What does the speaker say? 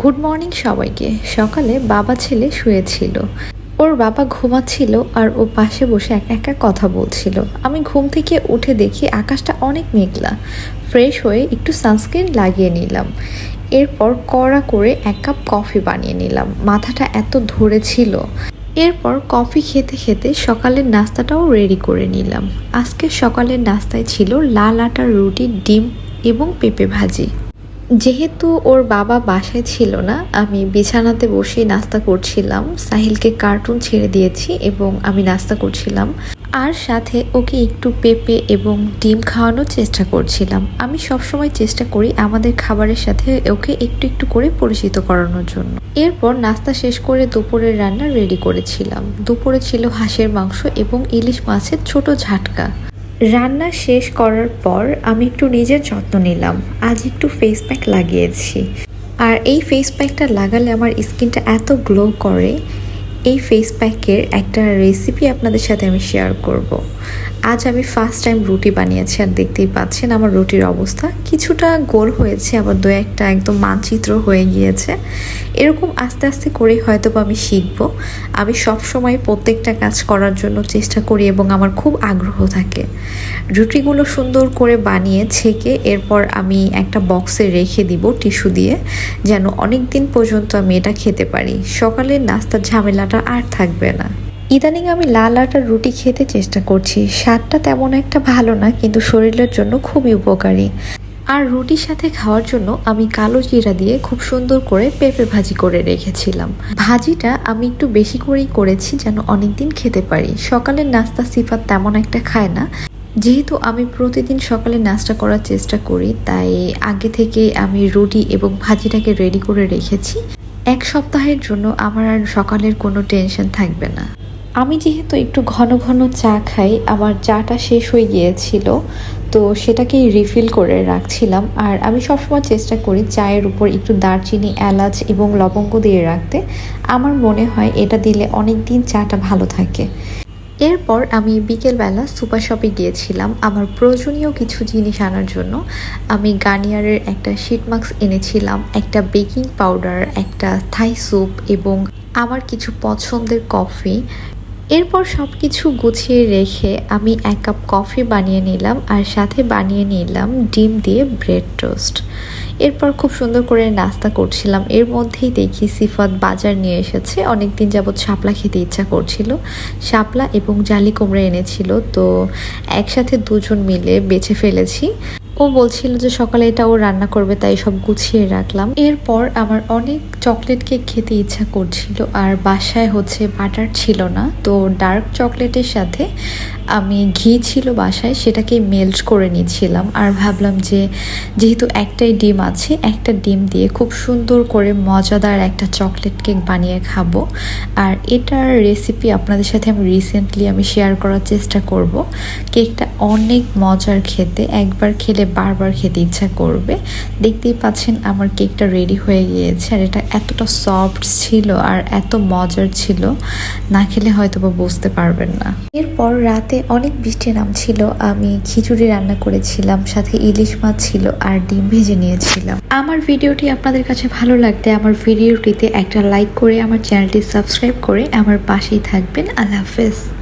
Good morning সবাইকে। সকালে বাবা ছেলে শুয়েছিল। ওর বাবা ঘুমাচ্ছিল আর ও পাশে বসে একা একা কথা বলছিল। আমি ঘুম থেকে উঠে দেখি আকাশটা অনেক মেঘলা। ফ্রেশ হয়ে একটু সানস্ক্রিন লাগিয়ে নিলাম। এরপর কড়া করে এক কাপ কফি বানিয়ে নিলাম। মাথাটা এত ধরেছিল এরপর কফি খেতে খেতে সকালের নাস্তাটাও রেডি করে নিলাম। আজকে সকালের নাস্তায় ছিল লাল আটার রুটি, ডিম এবং পেঁপে ভাজি। যেহেতু ওর বাবা বাসায় ছিল না, আমি বিছানাতে বসে নাস্তা করছিলাম। সাহিলকে কার্টুন ছেড়ে দিয়েছি এবং আমি নাস্তা করছিলাম। আর সাথে ওকে একটু পেঁপে এবং ডিম খাওয়ানোর চেষ্টা করছিলাম। আমি সবসময় চেষ্টা করি আমাদের খাবারের সাথে ওকে একটু একটু করে পরিচিত করানোর জন্য। এরপর নাস্তা শেষ করে দুপুরের রান্না রেডি করেছিলাম। দুপুরে ছিল হাঁসের মাংস এবং ইলিশ মাছের ছোট ঝাটকা। রান্না শেষ করার পর আমি একটু নিজের যত্ন নিলাম। আজ একটু ফেস প্যাক লাগিয়েছি। আর এই ফেস প্যাকটা লাগালে আমার স্কিনটা এত গ্লো করে এই ফেস প্যাকের একটা রেসিপি আপনাদের সাথে আমি শেয়ার করব। আজ আমি ফার্স্ট টাইম রুটি বানিয়েছি আর দেখতেই পাচ্ছেন আমার রুটির অবস্থা। কিছুটা গোল হয়েছে, আবার দু একটা একদম মানচিত্র হয়ে গিয়েছে। এরকম আস্তে আস্তে করেই হয়তো আমি শিখব। আমি সব সময় প্রত্যেকটা কাজ করার জন্য চেষ্টা করি এবং আমার খুব আগ্রহ থাকে। রুটিগুলো সুন্দর করে বানিয়ে ছেঁকে এরপর আমি একটা বক্সে রেখে দিব টিস্যু দিয়ে, যেন অনেক দিন পর্যন্ত আমি এটা খেতে পারি। সকালের নাস্তার ঝামেলাটা আর থাকবে না। ইদানিং আমি লাল আটার রুটি খেতে চেষ্টা করছি। স্বাদটা তেমন একটা ভালো না, কিন্তু শরীরের জন্য খুবই উপকারী। আর রুটির সাথে খাওয়ার জন্য আমি কালো জিরা দিয়ে খুব সুন্দর করে পেঁপে ভাজি করে রেখেছিলাম। ভাজিটা আমি একটু বেশি করেই করেছি যেন অনেকদিন খেতে পারি। সকালের নাস্তা সিফাত তেমন একটা খায় না। যেহেতু আমি প্রতিদিন সকালে নাস্তা করার চেষ্টা করি, তাই আগে থেকে আমি রুটি এবং ভাজিটাকে রেডি করে রেখেছি। সপ্তাহের জন্য আমার আর সকালের কোনো টেনশন থাকবে না। আমি যেহেতু একটু ঘন ঘন চা খাই, আমার চাটা শেষ হয়ে গিয়েছিল, তো সেটাকেই রিফিল করে রাখছিলাম। আর আমি সবসময় চেষ্টা করি চায়ের উপর একটু দারচিনি, এলাচ এবং লবঙ্গ দিয়ে রাখতে। আমার মনে হয় এটা দিলে অনেক দিন চাটা ভালো থাকে। এরপর আমি বিকেলবেলা সুপার শপে গিয়েছিলাম আমার প্রয়োজনীয় কিছু জিনিস আনার জন্য। আমি গার্নিয়ারের একটা শিট মাস্ক এনেছিলাম, একটা বেকিং পাউডার একটা থাই স্যুপ এবং আমার কিছু পছন্দের কফি এরপর সব কিছু গুছিয়ে রেখে আমি এক কাপ কফি বানিয়ে নিলাম আর সাথে বানিয়ে নিলাম ডিম দিয়ে ব্রেড টোস্ট। এরপর খুব সুন্দর করে নাস্তা করছিলাম। এর মধ্যেই দেখি সিফাত বাজার নিয়ে এসেছে। অনেক দিন যাবৎ শাপলা খেতে ইচ্ছা করছিল। শাপলা এবং জালি কুমড়া এনেছিল। তো একসাথে দুজন মিলে বেছে ফেলেছি। ও বলছিল যে সকালে এটা ও রান্না করবে, তাই সব গুছিয়ে রাখলাম। এরপর আমার অনেক চকলেট কেক খেতে ইচ্ছা করছিল, আর বাসায় হচ্ছে বাটার ছিল না। তো ডার্ক চকলেটের সাথে আমি ঘি ছিল বাসায়, সেটাকে মেল্ট করে নিয়েছিলাম আর ভাবলাম যে যেহেতু একটাই ডিম আছে, একটা ডিম দিয়ে খুব সুন্দর করে মজাদার একটা চকলেট কেক বানিয়ে খাব। আর এটার রেসিপি আপনাদের সাথে আমি রিসেন্টলি আমি শেয়ার করার চেষ্টা করব। কেকটা অনেক মজার খেতে, একবার খেলে বারবার খেতে ইচ্ছা করবে। দেখতেই পাচ্ছেন আমার কেকটা রেডি হয়ে গিয়েছে আর এটা এতটা সফট ছিল আর এত মজার ছিল, না খেলে হয়তো বা বুঝতে পারবেন না। এরপর রাতে অনেক বৃষ্টি নামছিল আমি খিচুড়ি রান্না করেছিলাম, সাথে ইলিশ মাছ ছিল আর ডিম ভেজে নিয়েছিলাম। আমার ভিডিওটি আপনাদের কাছে ভালো লাগলে আমার ভিডিওটিতে একটা লাইক করে আমার চ্যানেলটি সাবস্ক্রাইব করে আমার পাশেই থাকবেন। আল্লাহ হাফেজ।